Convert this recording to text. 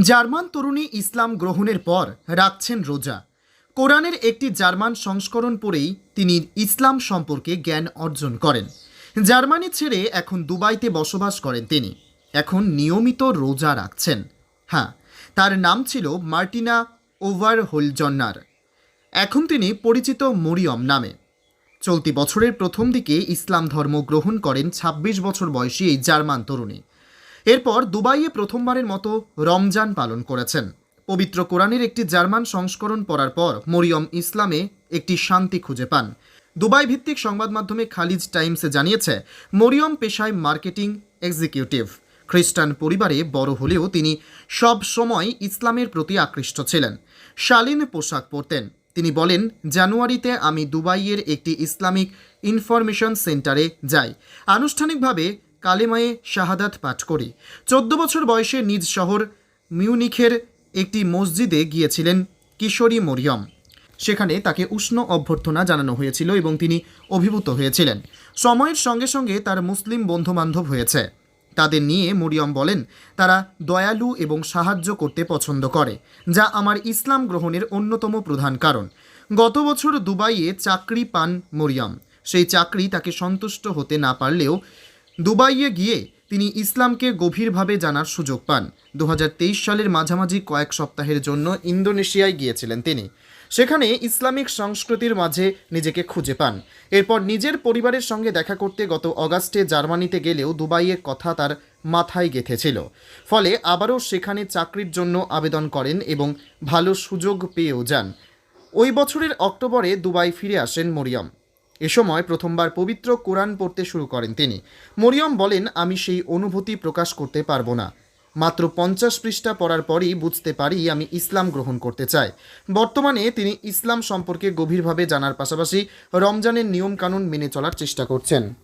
German তরুণী ইসলাম গ্রহণের পর রাখছেন রোজা। কোরআনের একটি জার্মান সংস্করণ পড়েই তিনি ইসলাম সম্পর্কে জ্ঞান অর্জন করেন। জার্মানি ছেড়ে এখন দুবাইতে বসবাস করেন তিনি। এখন নিয়মিত রোজা রাখছেন। হ্যাঁ তার নাম ছিল মার্টিনা ওভার হোলজন্নার এখন তিনি পরিচিত মরিয়ম নামে। চলতি বছরের প্রথম দিকে ইসলাম ধর্ম গ্রহণ করেন ২৬ বছর বয়সী এই জার্মান তরুণী। এরপর দুবাইয়ে প্রথমবারের মতো রমজান পালন করেছেন। পবিত্র কোরআনের একটি জার্মান সংস্করণ পড়ার পর মরিয়ম ইসলামে একটি শান্তি খুঁজে পান। দুবাই ভিত্তিক সংবাদ মাধ্যমে খালিজ টাইমসে জানিয়েছে, মরিয়ম পেশায় মার্কেটিং এক্সিকিউটিভ। খ্রিস্টান পরিবারে বড় হলেও তিনি সব সময় ইসলামের প্রতি আকৃষ্ট ছিলেন। শালীন পোশাক পরতেন। তিনি বলেন, জানুয়ারিতে আমি দুবাইয়ের একটি ইসলামিক ইনফরমেশন সেন্টারে যাই। আনুষ্ঠানিকভাবে কালেমায়ে শাহাদাত পাঠ করি। চোদ্দ বছর বয়সে নিজ শহর মিউনিখের একটি মসজিদে গিয়েছিলেন কিশোরী মরিয়ম। সেখানে তাকে উষ্ণ অভ্যর্থনা জানানো হয়েছিল এবং তিনি অভিভূত হয়েছিলেন। সময়ের সঙ্গে সঙ্গে তার মুসলিম বন্ধুবান্ধব হয়েছে। তাদের নিয়ে মরিয়ম বলেন, তারা দয়ালু এবং সাহায্য করতে পছন্দ করে, যা আমার ইসলাম গ্রহণের অন্যতম প্রধান কারণ। গত বছর দুবাইয়ে চাকরি পান মরিয়ম। সেই চাকরি তাকে সন্তুষ্ট হতে না পারলেও দুবাইয়ে গিয়ে তিনি ইসলামকে গভীরভাবে জানার সুযোগ পান। দু হাজার তেইশ সালের মাঝামাঝি কয়েক সপ্তাহের জন্য ইন্দোনেশিয়ায় গিয়েছিলেন তিনি। সেখানে ইসলামিক সংস্কৃতির মাঝে নিজেকে খুঁজে পান। এরপর নিজের পরিবারের সঙ্গে দেখা করতে গত অগাস্টে জার্মানিতে গেলেও দুবাইয়ের কথা তার মাথায় গেঁথেছিল। ফলে আবারও সেখানে চাকরির জন্য আবেদন করেন এবং ভালো সুযোগ পেয়েও যান। ওই বছরের অক্টোবরে দুবাই ফিরে আসেন মরিয়ম। এ সময় প্রথমবার পবিত্র কোরআন পড়তে শুরু করেন তিনি। মরিয়ম বলেন, আমি সেই অনুভূতি প্রকাশ করতে পারব না। মাত্র পঞ্চাশ পৃষ্ঠা পড়ার পরই বুঝতে পারি আমি ইসলাম গ্রহণ করতে চাই। বর্তমানে তিনি ইসলাম সম্পর্কে গভীরভাবে জানার পাশাপাশি রমজানের নিয়মকানুন মেনে চলার চেষ্টা করছেন।